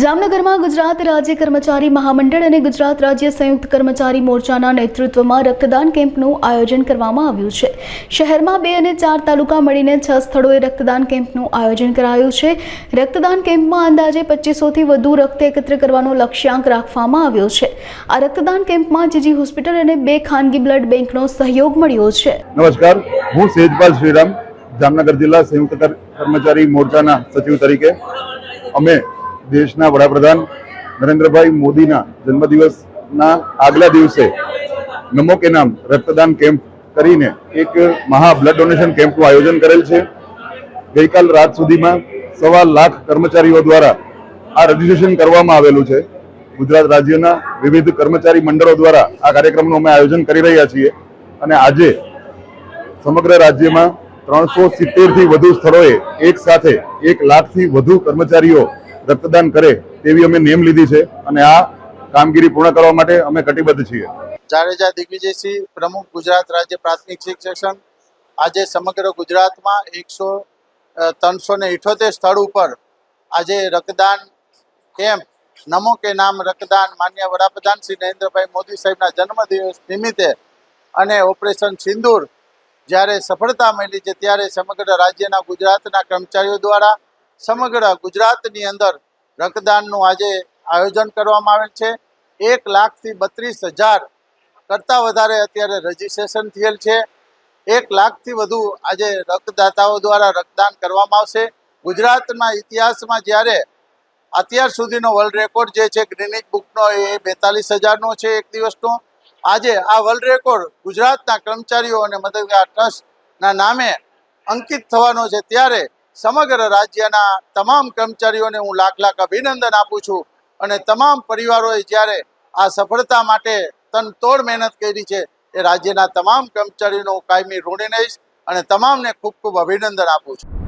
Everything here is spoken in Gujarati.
જામનગરમાં ગુજરાત રાજ્ય કર્મચારી મહામંડળ અને ગુજરાત રાજ્ય સંયુક્ત કર્મચારી મોરચાના નેતૃત્વમાં રક્તદાન કેમ્પનું આયોજન કરવામાં આવ્યું છે. શહેરમાં બે અને ચાર તાલુકા મળીને છ સ્થળોએ રક્તદાન કેમ્પનું આયોજન કરાયું છે. રક્તદાન કેમ્પમાં અંદાજે પચીસોથી વધુ રક્ત એકત્ર કરવાનો લક્ષ્યાંક રાખવામાં આવ્યો છે. આ રક્તદાન કેમ્પમાં જીજી હોસ્પિટલ અને બે ખાનગી બ્લડ બેંકનો સહયોગ મળ્યો છે. નમસ્કાર, હું સેજપાલ શ્રીરામ, જામનગર જિલ્લા સંયુક્ત કર્મચારી મોરચાના સચિવ તરીકે. અમે દેશના વડાપ્રધાન નરેન્દ્રભાઈ મોદીના જન્મદિવસના આગલા દિવસે નમો કે નામ રક્તદાન કેમ્પ કરીને એક મહા બ્લડ ડોનેશન કેમ્પનું આયોજન કરેલ છે. ગઈકાલ રાત સુધીમાં સવા લાખ કર્મચારીઓ દ્વારા આ રજીસ્ટ્રેશન કરવામાં આવેલું છે. ગુજરાત રાજ્યના વિવિધ કર્મચારી મંડળો દ્વારા આ કાર્યક્રમનું અમે આયોજન કરી રહ્યા છીએ અને આજે સમગ્ર રાજ્યમાં ત્રણસો સિત્તેરથી વધુ સ્થળોએ એક સાથે એક લાખથી વધુ કર્મચારીઓ રક્તદાન કરે તેવી અમે નેમ લીધી છે અને આ કામગીરી પૂર્ણ કરવા માટે અમે કટિબદ્ધ છીએ. જાડેજા દિગ્વિજયસિંહ પ્રમુખ ગુજરાત રાજ્ય પ્રાથમિક શિક્ષણ આજે સમગ્ર ગુજરાતમાં એકસો ત્રણસો ને ઇઠોતેર સ્થળ ઉપર આજે રક્તદાન કેમ્પ, નમો કે નામ રક્તદાન માન્ય વડાપ્રધાન શ્રી નરેન્દ્રભાઈ મોદી સાહેબના જન્મદિવસ નિમિત્તે અને ઓપરેશન સિંદૂર જ્યારે સફળતા મળી છે ત્યારે સમગ્ર રાજ્યના ગુજરાતના કર્મચારીઓ દ્વારા સમગ્ર ગુજરાતની અંદર રક્તદાનનું આજે આયોજન કરવામાં આવેલ છે. એક લાખથી બત્રીસ હજાર કરતાં વધારે અત્યારે રજીસ્ટ્રેશન થયેલ છે. એક લાખથી વધુ આજે રક્તદાતાઓ દ્વારા રક્તદાન કરવામાં આવશે. ગુજરાતના ઇતિહાસમાં જ્યારે અત્યાર સુધીનો વર્લ્ડ રેકોર્ડ જે છે ગ્રીનિક બુકનો એ બેતાલીસ હજારનો છે એક દિવસનો. આજે આ વર્લ્ડ રેકોર્ડ ગુજરાતના કર્મચારીઓ અને મદદગાર ટ્રસ્ટના નામે અંકિત થવાનો છે. ત્યારે સમગ્ર રાજ્યના તમામ કર્મચારીઓને હું લાખ લાખ અભિનંદન આપું છું અને તમામ પરિવારોએ જ્યારે આ સફળતા માટે તનતોડ મહેનત કરી છે, એ રાજ્યના તમામ કર્મચારીઓનો કાયમી ઋણી રહીશ અને તમામને ખૂબ ખૂબ અભિનંદન આપું છું.